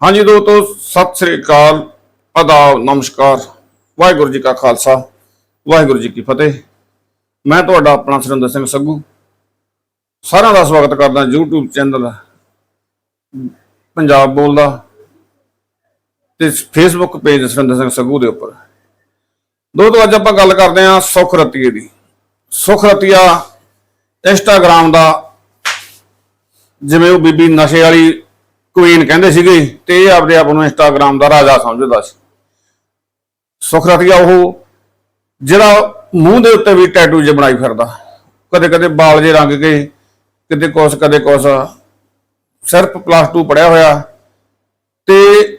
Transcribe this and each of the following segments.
ਹਾਂਜੀ ਦੋਸਤੋ, ਸਤਿ ਸ੍ਰੀ ਅਕਾਲ ਆਦਾਬ ਨਮਸਕਾਰ, ਵਾਹਿਗੁਰੂ ਜੀ ਕਾ ਖਾਲਸਾ, ਵਾਹਿਗੁਰੂ ਜੀ ਕੀ ਫਤਿਹ। ਮੈਂ ਤੁਹਾਡਾ ਆਪਣਾ ਸੁਰਿੰਦਰ ਸਿੰਘ ਸੱਗੂ। ਸਾਰਿਆਂ ਦਾ ਸਵਾਗਤ ਕਰਦਾ YouTube ਚੈਨਲ ਪੰਜਾਬ ਬੋਲਦਾ ਤੇ Facebook ਪੇਜ ਸੁਰਿੰਦਰ ਸਿੰਘ ਸੱਗੂ ਦੇ ਉੱਪਰ। ਦੋਸਤੋ, ਅੱਜ ਆਪਾਂ ਗੱਲ ਕਰਦੇ ਹਾਂ ਸੁਖ ਰਤੀਏ ਦੀ। ਸੁਖ ਰਤੀਆ ਇੰਸਟਾਗ੍ਰਾਮ ਦਾ ਜਿਵੇਂ ਉਹ ਬੀਬੀ ਨਸ਼ੇ ਵਾਲੀ ਕੁਈਨ ਕਹਿੰਦੇ ਸੀਗੇ, ਤੇ ਇਹ ਆਪਦੇ ਆਪ ਨੂੰ ਇੰਸਟਾਗ੍ਰਾਮ ਦਾ ਰਾਜਾ ਸਮਝਦਾ ਸੀ। ਸੁਖਰਤੀਆ ਉਹ, ਜਿਹੜਾ ਮੂੰਹ ਦੇ ਉੱਤੇ ਵੀ ਟੈਟੂ ਜੇ ਬਣਾਈ ਫਿਰਦਾ। ਕਦੇ ਕਦੇ ਬਾਲ ਜੇ ਰੰਗ ਕੇ, ਕਿਤੇ ਕੁਛ, ਕਦੇ ਕੁਛ। ਸਿਰਫ ਪਲੱਸ 2 ਪੜਿਆ ਹੋਇਆ। ਤੇ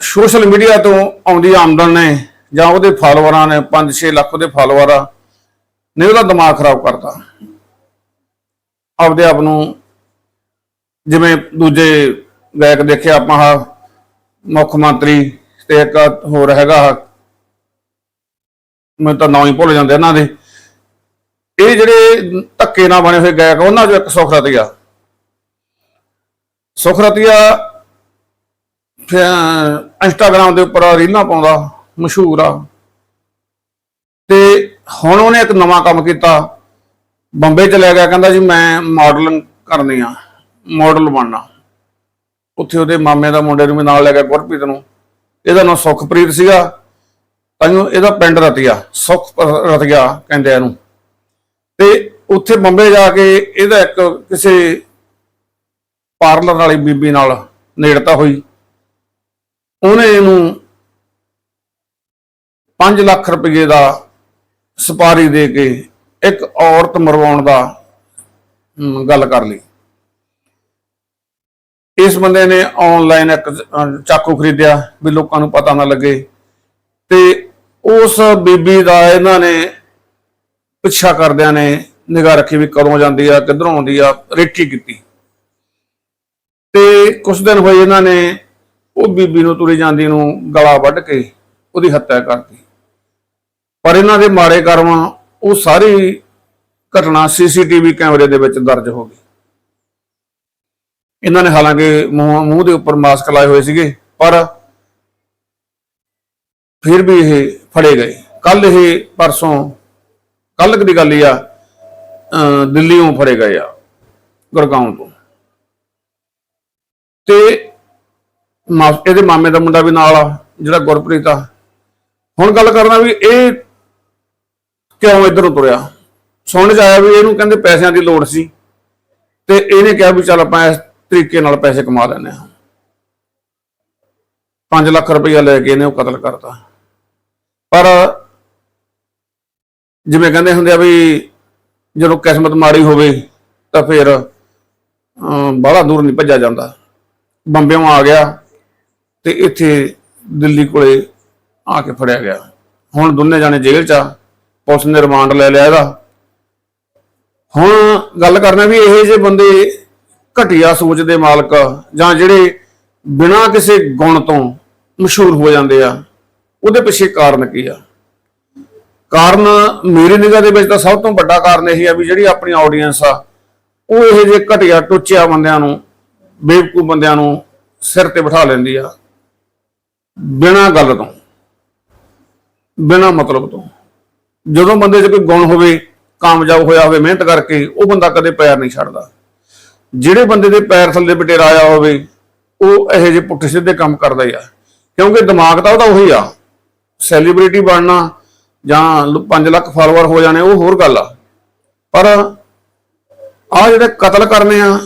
ਸੋਸ਼ਲ ਮੀਡੀਆ ਤੋਂ ਆਉਂਦੀ ਆਮਦਨ ਨੇ, ਜਾਂ ਉਹਦੇ ਫਾਲੋਅਰਾਂ ਨੇ 5-6 ਲੱਖ ਉਹਦੇ ਫਾਲੋਅਰ ਨੇ ਉਹਦਾ ਦਿਮਾਗ ਖਰਾਬ ਕਰਤਾ। ਆਪਦੇ ਆਪ ਨੂੰ ਜਿਵੇਂ ਦੂਜੇ ਗਾਇਕ ਦੇਖਿਆ ਆਪਾਂ ਆਹ ਮੁੱਖ ਮੰਤਰੀ ਤੇ ਇੱਕ ਹੋਰ ਹੈਗਾ ਆਹ, ਮੈਨੂੰ ਤਾਂ ਨਾਂ ਹੀ ਭੁੱਲ ਜਾਂਦੇ ਇਹਨਾਂ ਦੇ। ਇਹ ਜਿਹੜੇ ਧੱਕੇ ਨਾਲ ਬਣੇ ਹੋਏ ਗਾਇਕ ਉਹਨਾਂ ਚੋਂ ਇੱਕ ਸੁਖਰਤੀਆ। ਸੁਖਰਤੀਆ ਇੰਸਟਾਗ੍ਰਾਮ ਦੇ ਉੱਪਰ ਰੀਲਾਂ ਪਾਉਂਦਾ ਮਸ਼ਹੂਰ ਆ। ਤੇ ਹੁਣ ਉਹਨੇ ਇੱਕ ਨਵਾਂ ਕੰਮ ਕੀਤਾ। ਬੰਬੇ ਚ ਲੈ ਗਿਆ ਕਹਿੰਦਾ ਜੀ ਮੈਂ ਮਾਡਲਿੰਗ ਕਰਨੀ ਆ ਮਾਡਲ ਬਣਨਾ। ਉੱਥੇ ਉਹਦੇ ਮਾਮੇ ਦਾ ਮੁੰਡੇ ਨੂੰ ਵੀ ਨਾਲ ਲੈ ਗਿਆ ਗੁਰਪ੍ਰੀਤ ਨੂੰ। ਇਹਦਾ ਨਾਮ ਸੁਖਪ੍ਰੀਤ ਸੀਗਾ। ਤਾਂਹੀਓ ਇਹਦਾ ਪਿੰਡ ਰਤੀਆ ਸੁਖ ਰਤੀਆ ਕਹਿੰਦੇ ਇਹਨੂੰ। ਤੇ ਉੱਥੇ ਬੰਬੇ ਜਾ ਕੇ ਇਹਦਾ ਇੱਕ ਕਿਸੇ ਪਾਰਲਰ ਵਾਲੀ ਬੀਬੀ ਨਾਲ ਨੇੜਤਾ ਹੋਈ। ਉਹਨੇ ਇਹਨੂੰ 5 ਲੱਖ ਰੁਪਏ ਦਾ ਸਪਾਰੀ ਦੇ ਕੇ ਇੱਕ ਔਰਤ ਮਰਵਾਉਣ ਦਾ ਗੱਲ ਕਰ ਲਈ। ਇਸ ਬੰਦੇ ਨੇ ਆਨਲਾਈਨ ਇੱਕ ਚਾਕੂ ਖਰੀਦਿਆ ਵੀ ਲੋਕਾਂ ਨੂੰ ਪਤਾ ਨਾ ਲੱਗੇ। ਤੇ ਉਸ ਬੀਬੀ ਦਾ ਇਹਨਾਂ ਨੇ ਪਿੱਛਾ ਕਰਦਿਆਂ ਨੇ ਨਿਗਾਹ ਰੱਖੀ ਵੀ ਕਦੋਂ ਜਾਂਦੀ ਆ, ਕਿੱਧਰੋਂ ਆਉਂਦੀ ਆ, ਰੇਕੀ ਕੀਤੀ। ਤੇ ਕੁਝ ਦਿਨ ਹੋਏ ਇਹਨਾਂ ਨੇ ਉਹ ਬੀਬੀ ਨੂੰ ਤੁਰੀ ਜਾਂਦੀ ਨੂੰ ਗਲਾ ਵੱਢ ਕੇ ਉਹਦੀ ਹੱਤਿਆ ਕਰਤੀ। ਪਰ ਇਹਨਾਂ ਦੇ ਮਾੜੇ ਕਰਮ ਉਹ ਸਾਰੀ ਘਟਨਾ ਸੀਸੀਟੀਵੀ ਕੈਮਰੇ ਦੇ ਵਿੱਚ ਦਰਜ ਹੋ ਗਈ। ਇਹਨਾਂ ਨੇ ਹਾਲਾਂਕਿ ਮੂੰਹ ਮੂੰਹ ਦੇ ਉੱਪਰ ਮਾਸਕ ਲਾਏ ਹੋਏ ਸੀਗੇ, ਪਰ ਫਿਰ ਵੀ ਇਹ ਫੜੇ ਗਏ। ਕੱਲ ਇਹ ਪਰਸੋਂ ਕੱਲ ਦੀ ਗੱਲ ਆ, ਅਹ ਦਿੱਲੀੋਂ ਫੜੇ ਗਏ ਆ, ਗੁਰਗਾਉਂ ਤੋਂ। ਤੇ ਇਹਦੇ ਮਾਮੇ ਦਾ ਮੁੰਡਾ ਵੀ ਨਾਲ ਆ, ਜਿਹੜਾ ਗੁਰਪ੍ਰੀਤ ਆ। ਹੁਣ ਗੱਲ ਕਰਨਾ ਵੀ ਇਹ ਕਿਉਂ ਇਧਰੋਂ ਤੁਰਿਆ? ਸੁਣ ਚ ਆਇਆ ਵੀ ਇਹਨੂੰ ਕਹਿੰਦੇ ਪੈਸਿਆਂ ਦੀ ਲੋੜ ਸੀ। ਤੇ ਇਹਨੇ ਕਿਹਾ ਵੀ ਚੱਲ ਆਪਾਂ ਇਸ ਤਰੀਕੇ ਨਾਲ ਪੈਸੇ ਕਮਾ ਲੈਂਦੇ ਹਾਂ। 5 ਲੱਖ ਰੁਪਈਆ ਲੈ ਕੇ ਇਹਨੇ ਉਹ ਕਤਲ ਕਰਤਾ। ਪਰ ਜਿਵੇਂ ਕਹਿੰਦੇ ਹੁੰਦੇ ਆ ਵੀ ਜਦੋਂ ਕਿਸਮਤ ਮਾੜੀ ਹੋਵੇ ਤਾਂ ਫਿਰ ਬਾਹਲਾ ਦੂਰ ਨਹੀਂ ਭੱਜਿਆ ਜਾਂਦਾ। ਬੰਬਿਓਂ ਆ ਗਿਆ ਤੇ ਇੱਥੇ ਦਿੱਲੀ ਕੋਲੇ ਆ ਕੇ ਫੜਿਆ ਗਿਆ। ਹੁਣ ਦੋਨੇ ਜਾਣੇ ਜੇਲ੍ਹ 'ਚ ਆ, ਪੁਲਿਸ ਨੇ ਰਿਮਾਂਡ ਲੈ ਲਿਆ ਇਹਦਾ। ਹੁਣ ਗੱਲ ਕਰਨਾ ਵੀ ਇਹ ਜੇ ਬੰਦੇ ਘਟੀਆ ਸੋਚ ਦੇ ਮਾਲਕ ਜਾਂ ਜਿਹੜੇ ਬਿਨਾਂ ਕਿਸੇ ਗੁਣ ਤੋਂ ਮਸ਼ਹੂਰ ਹੋ ਜਾਂਦੇ ਆ, ਉਹਦੇ ਪਿੱਛੇ ਕਾਰਨ ਕੀ ਆ? ਕਾਰਨ ਮੇਰੀ ਨਿਗਾਹ ਦੇ ਵਿੱਚ ਤਾਂ ਸਭ ਤੋਂ ਵੱਡਾ ਕਾਰਨ ਇਹ ਆ ਵੀ ਜਿਹੜੀ ਆਪਣੀ ਆਡੀਅנס ਆ, ਉਹ ਇਹ ਜੇ ਘਟੀਆ ਟੁੱਚਿਆ ਬੰਦਿਆਂ ਨੂੰ ਬੇਵਕੂ ਬੰਦਿਆਂ ਨੂੰ ਸਿਰ ਤੇ ਬਿਠਾ ਲੈਂਦੀ ਆ, ਬਿਨਾਂ ਗੱਲ ਤੋਂ, ਬਿਨਾਂ ਮਤਲਬ ਤੋਂ। ਜਦੋਂ ਬੰਦੇ 'ਚ ਕੋਈ ਗੁਣ ਹੋਵੇ, ਕਾਮਯਾਬ ਹੋਇਆ ਹੋਵੇ, ਮਿਹਨਤ ਕਰਕੇ, ਉਹ ਬੰਦਾ ਕਦੇ ਪੈਰ ਨਹੀਂ ਛੱਡਦਾ। ਜਿਹੜੇ ਬੰਦੇ ਦੇ ਪੈਰ ਥੱਲੇ ਬਟੇਰਾ ਆਇਆ ਹੋਵੇ, ਉਹ ਇਹੋ ਜਿਹੇ ਪੁੱਠੇ ਸਿੱਧੇ ਕੰਮ ਕਰਦਾ ਹੀ ਆ। ਕਿਉਂਕਿ ਦਿਮਾਗ ਤਾਂ ਉਹਦਾ ਉਹੀ ਆ। ਸੈਲੀਬ੍ਰਿਟੀ ਬਣਨਾ ਜਾਂ 5 ਲੱਖ ਫਾਲੋਅਰ ਹੋ ਜਾਣੇ, ਉਹ ਹੋਰ ਗੱਲ ਆ। ਪਰ ਆ ਜਿਹੜੇ ਕਤਲ ਕਰਨੇ ਆ,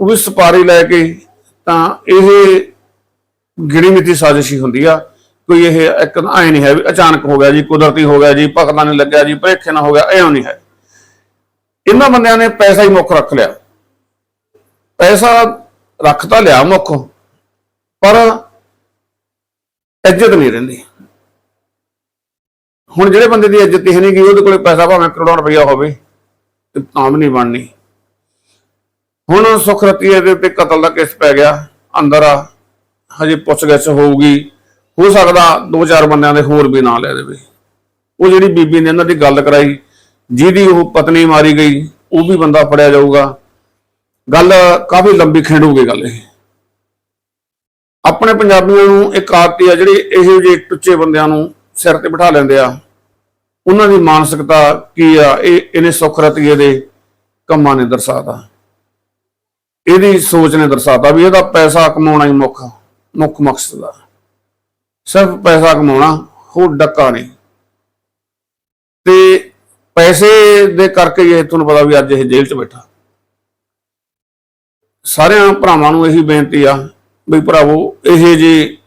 ਉਹ ਵੀ ਸਪਾਰੀ ਲੈ ਕੇ ਤਾਂ ਇਹ ਗਿਣੀ ਮਿਤੀ ਸਾਜ਼ਿਸ਼ ਹੀ ਹੁੰਦੀ ਆ। ਕੋਈ ਇਹ ਇੱਕ ਐ ਨਹੀਂ ਹੈ ਵੀ ਅਚਾਨਕ ਹੋ ਗਿਆ ਜੀ, ਕੁਦਰਤੀ ਹੋ ਗਿਆ ਜੀ, ਭਗਤਾਂ ਨੇ ਲੱਗਿਆ ਜੀ ਭਰੇਖੇ ਨਾਲ ਹੋ ਗਿਆ, ਐਂ ਨਹੀਂ ਹੈ। ਇਹਨਾਂ ਬੰਦਿਆਂ ਨੇ ਪੈਸਾ ਹੀ ਮੁੱਖ ਰੱਖ ਲਿਆ। ਪੈਸਾ ਰੱਖ ਤਾਂ ਲਿਆ ਮੁੱਖ ਪਰ ਇੱਜ਼ਤ ਨਹੀਂ ਰਹਿੰਦੀ। ਹੁਣ ਜਿਹੜੇ ਬੰਦੇ ਦੀ ਇੱਜ਼ਤ ਹੀ ਨਹੀਂ ਗਈ ਉਹਦੇ ਕੋਲੇ ਪੈਸਾ ਭਾਵੇਂ ਕਰੋੜਾਂ ਰੁਪਈਆ ਹੋਵੇ ਤੇ ਤਾਂ ਵੀ ਨਹੀਂ ਬਣਨੀ। ਹੁਣ ਸੁਖਰਤੀਏ ਦੇ ਉੱਤੇ ਕਤਲ ਦਾ ਕੇਸ ਪੈ ਗਿਆ। ਅੰਦਰ ਆ, ਹਜੇ ਪੁੱਛਗਿੱਛ ਹੋਊਗੀ। ਹੋ ਸਕਦਾ ਦੋ ਚਾਰ ਬੰਦਿਆਂ ਦੇ ਹੋਰ ਵੀ ਨਾਂ ਲੈ ਦੇਵੇ। ਉਹ ਜਿਹੜੀ ਬੀਬੀ ਨੇ ਇਹਨਾਂ ਦੀ ਗੱਲ ਕਰਾਈ, ਜਿਹਦੀ ਉਹ ਪਤਨੀ ਮਾਰੀ ਗਈ, ਉਹ ਵੀ ਬੰਦਾ ਫੜਿਆ ਜਾਊਗਾ। ਗੱਲ ਕਾਫੀ ਲੰਬੀ ਖਿੰਡੂਗੀ ਗੱਲ ਇਹ। ਆਪਣੇ ਪੰਜਾਬੀਆਂ ਨੂੰ ਇੱਕ ਆਦਤ ਆ ਜਿਹੜੀ ਇਹੋ ਜਿਹੇ ਟੁੱਚੇ ਬੰਦਿਆਂ ਨੂੰ ਸਿਰ ਤੇ ਬਿਠਾ ਲੈਂਦੇ ਆ। ਉਹਨਾਂ ਦੀ ਮਾਨਸਿਕਤਾ ਕੀ ਆ, ਇਹ ਇਹਨੇ ਸੁਖ ਰਤੀਏ ਦੇ ਕੰਮਾਂ ਨੇ ਦਰਸਾਤਾ। ਇਹਦੀ ਸੋਚ ਨੇ ਦਰਸਾਤਾ ਵੀ ਇਹਦਾ ਪੈਸਾ ਕਮਾਉਣਾ ਹੀ ਮੁੱਖ ਮੁੱਖ ਮਕਸਦ ਆ। ਸਿਰਫ ਪੈਸਾ ਕਮਾਉਣਾ, ਹੋਰ ਡੱਕਾ ਨਹੀਂ। ਤੇ ਪੈਸੇ ਦੇ ਕਰਕੇ ਇਹ, ਤੁਹਾਨੂੰ ਪਤਾ ਵੀ ਅੱਜ ਇਹ ਜੇਲ੍ਹ 'ਚ ਬੈਠਾ। ਸਾਰਿਆਂ ਭਰਾਵਾਂ ਨੂੰ ਇਹੀ ਬੇਨਤੀ ਆ ਵੀ ਭਰਾਵੋ, ਇਹ ਜੀ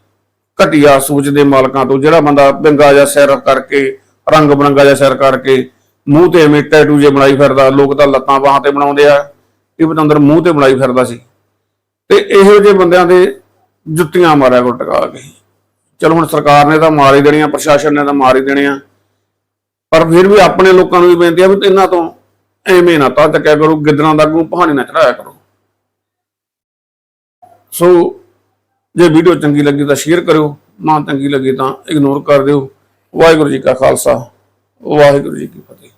ਘਟੀਆ ਸੋਚ ਦੇ ਮਾਲਕਾਂ ਤੋਂ ਜਿਹੜਾ ਬੰਦਾ ਬਿੰਗਾ ਜਾਂ ਸਿਰ ਕਰਕੇ, ਰੰਗ ਬਰੰਗਾ ਜਿਹਾ ਸਿਰ ਕਰਕੇ ਮੂੰਹ ਤੇ ਐਵੇਂ ਟੈਟੂ ਜੇ ਬਣਾਈ ਫਿਰਦਾ, ਲੋਕ ਤਾਂ ਲੱਤਾਂ ਬਾਹਾਂ ਤੇ ਬਣਾਉਂਦੇ ਆ, ਇਹ ਬਤੰਦਰ ਮੂੰਹ ਤੇ ਬਣਾਈ ਫਿਰਦਾ ਸੀ। ਤੇ ਇਹੋ ਜਿਹੇ ਬੰਦਿਆਂ ਦੇ ਜੁੱਤੀਆਂ ਮਾਰਿਆ ਕੋ ਟਕਾ ਕੇ। ਚਲੋ ਹੁਣ ਸਰਕਾਰ ਨੇ ਤਾਂ ਮਾਰ ਹੀ ਦੇਣੀਆਂ ਪ੍ਰਸ਼ਾਸਨ ਨੇ ਤਾਂ ਮਾਰ ਹੀ ਦੇਣੇ ਆ। ਪਰ ਫਿਰ ਵੀ ਆਪਣੇ ਲੋਕਾਂ ਨੂੰ ਵੀ ਬੇਨਤੀ ਆ ਵੀ ਇਹਨਾਂ ਤੋਂ ਐਵੇਂ ਨਾ ਤਾਂ ਚੱਕਿਆ ਕਰੋ, ਗਿੱਦੜਾਂ ਦਾ ਗੂੰ ਪਹਾੜੀ ਨਾ ਚੜਾਇਆ ਕਰੋ। ਸੋ ਜੇ ਵੀਡੀਓ ਚੰਗੀ ਲੱਗੀ ਤਾਂ ਸ਼ੇਅਰ ਕਰਿਓ, ਨਾ ਚੰਗੀ ਲੱਗੀ ਤਾਂ ਇਗਨੋਰ ਕਰ ਦਿਓ। ਵਾਹਿਗੁਰੂ ਜੀ ਕਾ ਖਾਲਸਾ, ਵਾਹਿਗੁਰੂ ਜੀ ਕੀ ਫਤਿਹ।